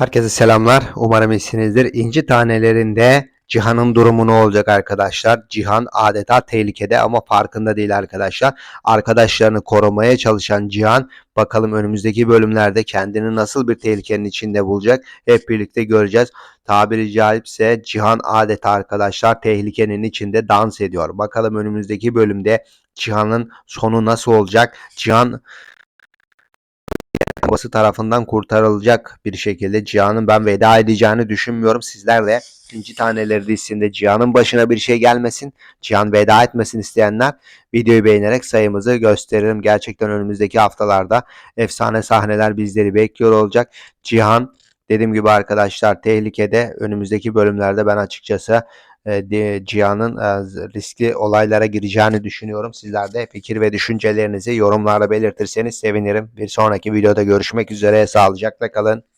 Herkese selamlar. Umarım iyisinizdir. İnci tanelerinde Cihan'ın durumu ne olacak arkadaşlar? Cihan adeta tehlikede ama farkında değil arkadaşlar. Arkadaşlarını korumaya çalışan Cihan bakalım önümüzdeki bölümlerde kendini nasıl bir tehlikenin içinde bulacak? Hep birlikte göreceğiz. Tabiri caizse Cihan adeta arkadaşlar tehlikenin içinde dans ediyor. Bakalım önümüzdeki bölümde Cihan'ın sonu nasıl olacak? Cihan babası tarafından kurtarılacak bir şekilde Cihan'ın ben veda edeceğini düşünmüyorum. Sizler de ikinci taneleri dizisinde Cihan'ın başına bir şey gelmesin, Cihan veda etmesin isteyenler videoyu beğenerek sayımızı gösteririm. Gerçekten önümüzdeki haftalarda efsane sahneler bizleri bekliyor olacak. Cihan dediğim gibi arkadaşlar tehlikede önümüzdeki bölümlerde ben açıkçası e, Cihan'ın e, riskli olaylara gireceğini düşünüyorum. Sizler de fikir ve düşüncelerinizi yorumlarda belirtirseniz sevinirim. Bir sonraki videoda görüşmek üzere. Sağlıcakla kalın.